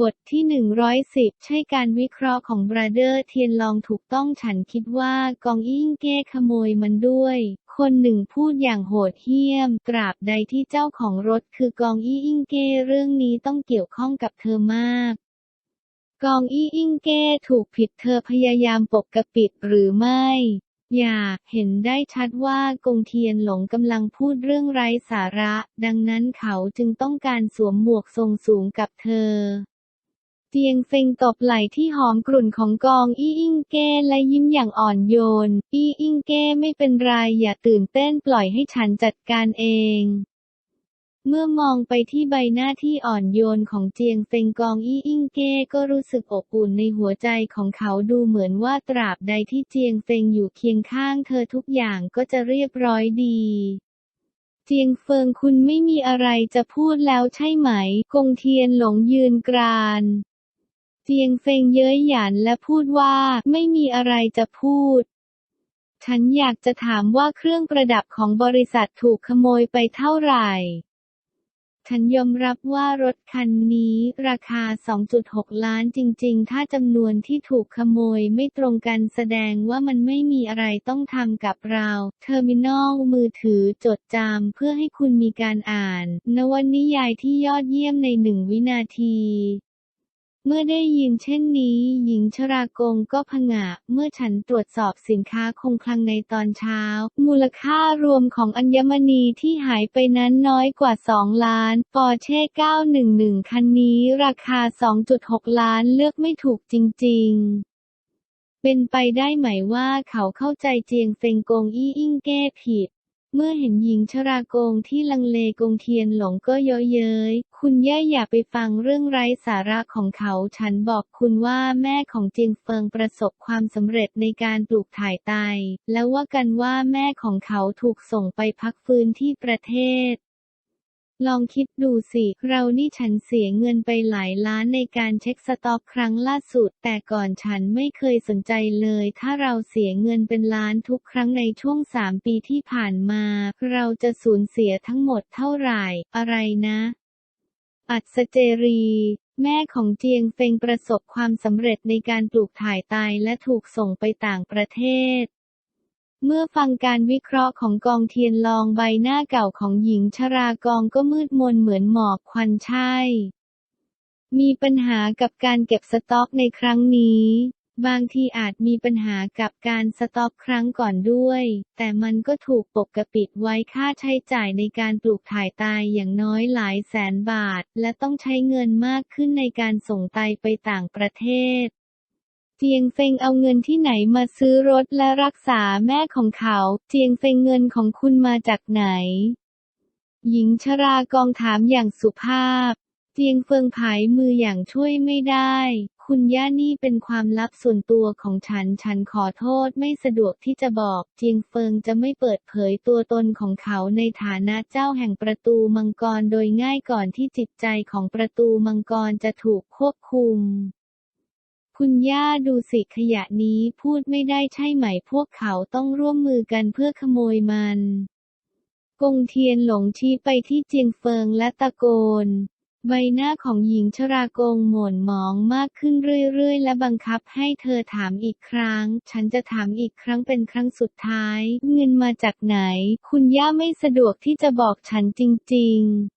บทที่ 110 ใช่การวิเคราะห์ของบราเดอร์เทียนลองถูกต้องฉันคิดว่ากองอิ้งเก้ขโมยมันด้วย คนหนึ่งพูดอย่างโหดเหี้ยมตราบใดที่เจ้าของรถคือกองอี้อิ้งเก้เรื่องนี้ต้องเกี่ยวข้องกับเธอมากกองอี้อิ้งเก้ถูกผิดเธอพยายามปกปิดหรือไม่ อย่า เห็นได้ชัดว่ากงเทียนหลงกำลังพูดเรื่องไร้สาระ ดังนั้นเขาจึงต้องการสวมหมวกทรงสูงกับเธอ เจียงเฟงตบไหล่ที่หอมกรุ่นของกองอี้อิงเก้และยิ้มอย่างอ่อนโยน อี้อิงเก้ไม่เป็นไรอย่าตื่นเต้นปล่อยให้ฉันจัดการเองเมื่อมองไปที่ใบหน้าที่อ่อนโยนของเจียงเฟงกองอี้อิงเก้ก็รู้สึกอบอุ่นในหัวใจของเขาดูเหมือนว่าตราบใดที่เจียงเฟงอยู่เคียงข้างเธอทุกอย่างก็จะเรียบร้อยดี เจียงเฟิงคุณไม่มีอะไรจะพูดแล้วใช่ไหม กงเทียนหลงยืนกราน เจียงเฟงเย้ยหยันและพูดว่าไม่มีอะไรจะพูด ฉันอยากจะถามว่าเครื่องประดับของบริษัทถูกขโมยไปเท่าไหร่ ฉันยอมรับว่ารถคันนี้ราคา 2.6 ล้านจริง ๆ ถ้าจำนวนที่ถูกขโมยไม่ตรงกันแสดงว่ามันไม่มีอะไรต้องทำกับเรา เทอร์มินอลมือถือจดจำเพื่อให้คุณมีการอ่าน นวนิยายที่ยอดเยี่ยมในหนึ่งวินาที เมื่อได้ยินเช่นนี้ หญิงชรากงก็ผงะ เมื่อฉันตรวจสอบสินค้าคงคลังในตอนเช้า มูลค่ารวมของอัญมณีที่หายไปนั้นน้อยกว่า 2 ล้าน ปอร์เช่ 911 คันนี้ราคา 2.6 ล้านเลือกไม่ถูกจริง ๆเป็นไปได้ไหมว่าเขาเข้าใจเจียงเฟงกงอี้อิงแก้ผิด เมื่อเห็นหญิงชรากงที่ลังเลกงเทียนหลงก็เย้ยเย้ย คุณย่าอย่าไปฟังเรื่องไร้สาระของเขา ฉันบอกคุณว่าแม่ของเจียงเฟิงประสบความสำเร็จในการปลูกถ่ายไต แล้วว่ากันว่าแม่ของเขาถูกส่งไปพักฟื้นที่ประเทศ ลองคิดดูสิ เรานี่ฉันเสียเงินไปหลายล้านในการเช็คสต็อกครั้งล่าสุด แต่ก่อนฉันไม่เคยสนใจเลย ถ้าเราเสียเงินเป็นล้านทุกครั้งในช่วงสามปีที่ผ่านมา เราจะสูญเสียทั้งหมดเท่าไหร่ อะไรนะ อัศเจรีแม่ของเจียงเฟงประสบความสำเร็จในการปลูกถ่ายไตและถูกส่งไปต่างประเทศ เมื่อฟังการวิเคราะห์ของกองเทียนลองใบหน้าเก่าของหญิงชรากองก็มืดมนเหมือนหมอกควันใช่ มีปัญหากับการเก็บสต็อกในครั้งนี้ บางทีอาจมีปัญหากับการสต็อกครั้งก่อนด้วย แต่มันก็ถูกปกปิดไว้ค่าใช้จ่ายในการปลูกถ่ายไตอย่างน้อยหลายแสนบาท และต้องใช้เงินมากขึ้นในการส่งไตไปต่างประเทศ จียงเฟงเอาเงินที่ไหนมาซื้อรถและรักษาแม่ของเขา เจียงเฟงเงินของคุณมาจากไหน หญิงชรากองถามอย่างสุภาพ เจียงเฟิงผายมืออย่างช่วยไม่ได้ คุณย่านี่เป็นความลับส่วนตัวของฉัน ฉันขอโทษไม่สะดวกที่จะบอก เจียงเฟิงจะไม่เปิดเผยตัวตนของเขาในฐานะเจ้าแห่งประตูมังกรโดยง่ายก่อนที่จิตใจของประตูมังกรจะถูกควบคุม คุณย่าดูสิขยะนี้พูดไม่ได้ใช่ไหมพวกเขาต้องร่วมมือกันเพื่อขโมยมัน กงเทียนหลงชี้ไปที่เจียงเฟิงและตะโกน ใบหน้าของหญิงชรากงหม่นหมองมากขึ้นเรื่อยๆ และบังคับให้เธอถามอีกครั้ง ฉันจะถามอีกครั้งเป็นครั้งสุดท้าย เงินมาจากไหน คุณย่าไม่สะดวกที่จะบอกฉันจริง ๆ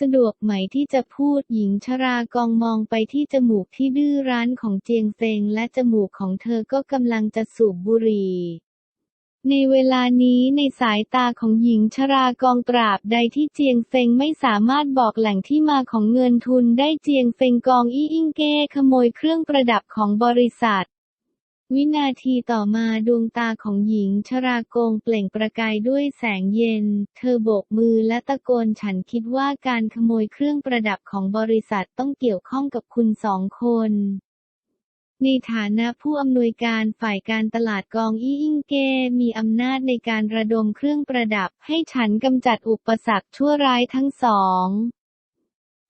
สะดวกไหมที่จะพูดหญิงชรากองมองไปที่จมูกที่ดื้อรั้นของเจียงเฟงและจมูกของเธอก็กำลังจะสูบบุหรี่ในเวลานี้ในสายตาของหญิงชรากองตราบใดที่เจียงเฟงไม่สามารถบอกแหล่งที่มาของเงินทุนได้เจียงเฟงกองอี้อิงเก้ขโมยเครื่องประดับของบริษัท วินาทีต่อมาดวงตาของหญิงชรากงเปล่งประกายด้วยแสงเย็น เธอโบกมือและตะโกนฉันคิดว่าการขโมยเครื่องประดับของบริษัทต้องเกี่ยวข้องกับคุณสองคน ในฐานะผู้อำนวยการฝ่ายการตลาดกองอี้อิงเก มีอำนาจในการระดมเครื่องประดับ ให้ฉันกำจัดอุปสรรคชั่วร้ายทั้งสอง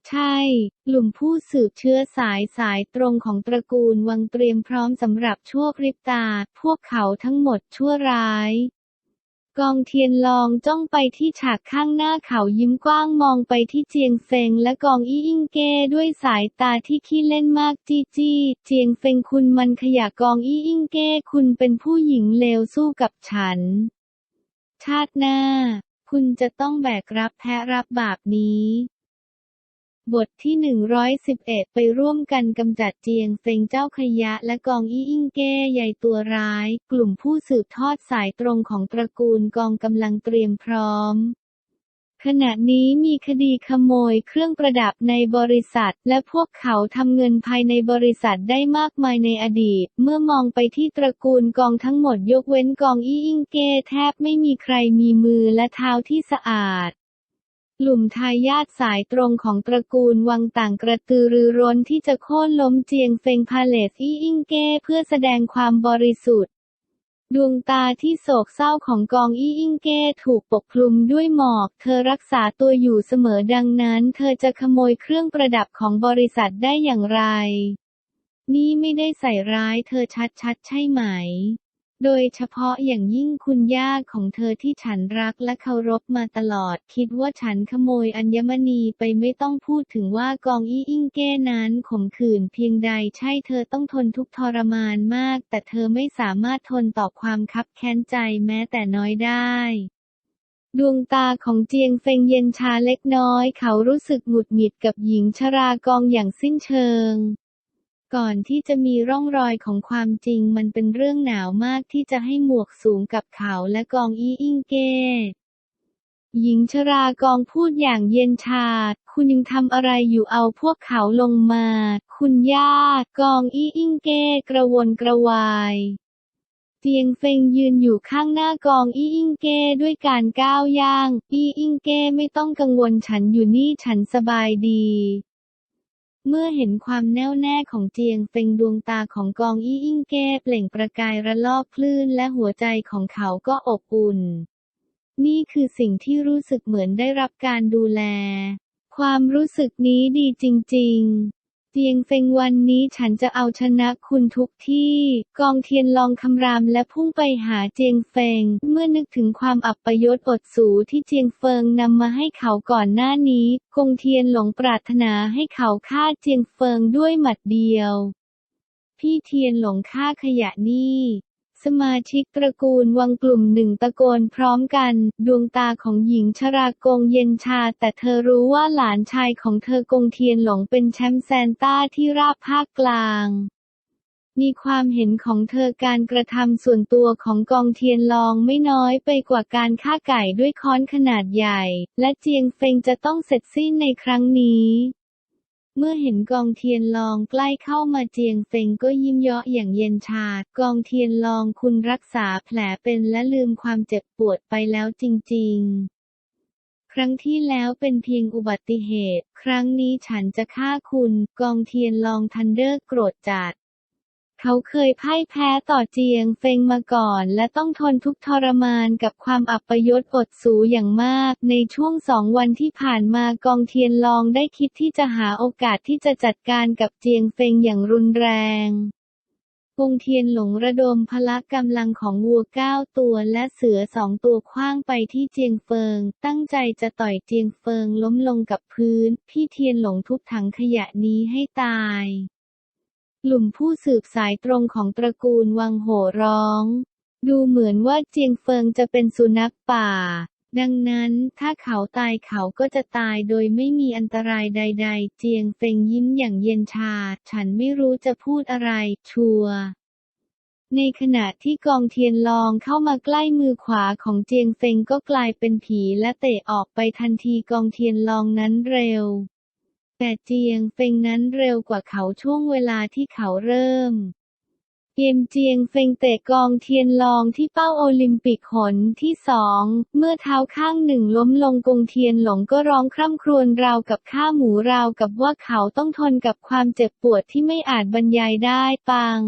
ใช่ กลุ่มผู้สืบเชื้อสายสายตรงของตระกูลวังเตรียมพร้อมสำหรับชั่วพริบตา พวกเขาทั้งหมดชั่วร้าย กองเทียนลองจ้องไปที่ฉากข้างหน้าเขายิ้มกว้างมองไปที่เจียงเฟงและกองอี้อิงเก้ด้วยสายตาที่ขี้เล่นมากจี้จี้ เจียงเฟงคุณมันขยะกองอี้อิงเก้คุณเป็นผู้หญิงเลวสู้กับฉัน ชาติหน้า คุณจะต้องแบกรับแพ้รับบาปนี้ บทที่ 111 ไปร่วมกันกำจัดเจียงเฟงเจ้าขยะและกองอี้อิงเก้ใหญ่ตัวร้าย กลุ่มผู้สืบทอดสายตรงของตระกูลกองกำลังเตรียมพร้อม ขณะนี้มีคดีขโมยเครื่องประดับในบริษัท และพวกเขาทำเงินภายในบริษัทได้มากมายในอดีต เมื่อมองไปที่ตระกูลกองทั้งหมดยกเว้นกองอี้อิงเก้แทบไม่มีใครมีมือและเท้าที่สะอาด ลุ่มทายาทสายตรงของตระกูลวังต่างกระตือรือร้นที่จะโค่นล้มเจียงเฟงพาเลสอี้อิงเก้เพื่อแสดงความบริสุทธิ์ ดวงตาที่โศกเศร้าของกองอี้อิงเก้ถูกปกคลุมด้วยหมอก เธอรักษาตัวอยู่เสมอดังนั้น เธอจะขโมยเครื่องประดับของบริษัทได้อย่างไร นี่ไม่ได้ใส่ร้ายเธอชัดๆใช่ไหม โดยเฉพาะอย่างยิ่งคุณย่าของเธอที่ฉันรักและเคารพมาตลอด คิดว่าฉันขโมยอัญมณีไปไม่ต้องพูดถึงว่ากองอี้อิงเก้นั้นข่มขืนเพียงใดใช่เธอต้องทนทุกทรมานมาก แต่เธอไม่สามารถทนต่อความคับแค้นใจแม้แต่น้อยได้ดวงตาของเจียงเฟงเย็นชาเล็กน้อย เขารู้สึกหงุดหงิดกับหญิงชรากองอย่างสิ้นเชิง ก่อนที่จะมีร่องรอยของความจริงมันเป็นเรื่องหนาวมากที่จะให้หมวกสูงกับเขาและกองอี้อิงเกหญิงชรากองพูดอย่างเย็นชาคุณยังทำอะไรอยู่เอาพวกเขาลงมา คุณย่ากองอี้อิงเก้กระวนกระวายเจียงเฟงยืนอยู่ข้างหน้ากองอี้อิงเก้ด้วยการก้าวย่าง อี้อิงเก้ไม่ต้องกังวลฉันอยู่นี่ฉันสบายดี เมื่อเห็นความแน่วแน่ของเจียงเฟงดวงตาของกองอี้อิงเก้เปล่งประกายระลอกคลื่นและหัวใจของเขาก็อบอุ่น นี่คือสิ่งที่รู้สึกเหมือนได้รับการดูแล ความรู้สึกนี้ดีจริง ๆ เจียงเฟงวันนี้ฉันจะเอาชนะคุณทุกที่ กองเทียนลองคำรามและพุ่งไปหาเจียงเฟง เมื่อนึกถึงความอับปยศอดสูที่เจียงเฟิงนำมาให้เขาก่อนหน้านี้ กงเทียนหลงปรารถนาให้เขาฆ่าเจียงเฟิงด้วยหมัดเดียว พี่เทียนหลงฆ่าขยะนี่ สมาชิกตระกูลวังกลุ่มหนึ่งตะโกนพร้อมกัน ดวงตาของหญิงชรากงเย็นชา แต่เธอรู้ว่าหลานชายของเธอกงเทียนหลงเป็นแชมป์แซนต้าที่ราบภาคกลางมีความเห็นของเธอการกระทำส่วนตัวของกองเทียนลองไม่น้อยไปกว่าการฆ่าไก่ด้วยค้อนขนาดใหญ่ และเจียงเฟงจะต้องเสร็จสิ้นในครั้งนี้ เมื่อเห็นกองเทียนลองใกล้เข้ามาเจียงเฟงก็ยิ้มเยาะอย่างเย็นชา กองเทียนลองคุณรักษาแผลเป็นและลืมความเจ็บปวดไปแล้วจริง ๆ ครั้งที่แล้วเป็นเพียงอุบัติเหตุ ครั้งนี้ฉันจะฆ่าคุณ กองเทียนลองทันเดอร์โกรธจัด เขาเคยพ่ายแพ้ต่อเจียงเฟงมาก่อน และต้องทนทุกทรมานกับความอัปยศอดสูอย่างมาก ในช่วงสองวันที่ผ่านมากองเทียนลองได้คิดที่จะหาโอกาสที่จะจัดการกับเจียงเฟงอย่างรุนแรงกงเทียนหลงระดมพละกำลังของวัวเก้าตัวและเสือสองตัวคว้างไปที่เจียงเฟิง ตั้งใจจะต่อยเจียงเฟิงล้มลงกับพื้น พี่เทียนหลงทุบถังขยะนี้ให้ตาย กลุ่มผู้สืบสายตรงของตระกูลวังโห่ร้อง ดูเหมือนว่าเจียงเฟิงจะเป็นสุนัขป่า ดังนั้นถ้าเขาตายเขาก็จะตายโดยไม่มีอันตรายใด ๆ เจียงเฟิงยิ้มอย่างเย็นชา ฉันไม่รู้จะพูดอะไร ชัวในขณะที่กองเทียนลองเข้ามาใกล้มือขวาของเจียงเฟงก็กลายเป็นผีและเตะออกไปทันทีกองเทียนลองนั้นเร็ว แต่เจียงเฟงนั้นเร็วกว่าเขาช่วงเวลาที่เขาเริ่ม เกมเจียงเฟงเตะกองเทียนลองที่เป้าโอลิมปิกหนที่สอง เมื่อเท้าข้างหนึ่งล้มลงกงเทียนหลงก็ร้องคร่ำครวญราวกับข้าหมูราวกับว่าเขาต้องทนกับความเจ็บปวดที่ไม่อาจบรรยายได้ปัง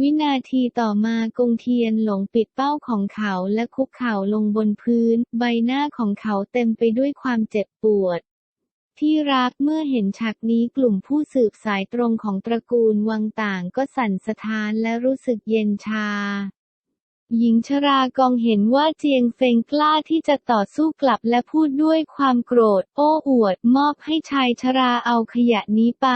วินาทีต่อมากงเทียนหลงปิดเป้าของเขาและคุกเข่าลงบนพื้น ใบหน้าของเขาเต็มไปด้วยความเจ็บปวด ที่รักเมื่อเห็นฉากนี้กลุ่มผู้สืบสายตรงของตระกูลวังต่างก็สั่นสะท้านและรู้สึกเย็นชา หญิงชรากองเห็นว่าเจียงเฟงกล้าที่จะต่อสู้กลับและพูดด้วยความโกรธ โอ้อวด มอบให้ชายชราเอาขยะนี้ไป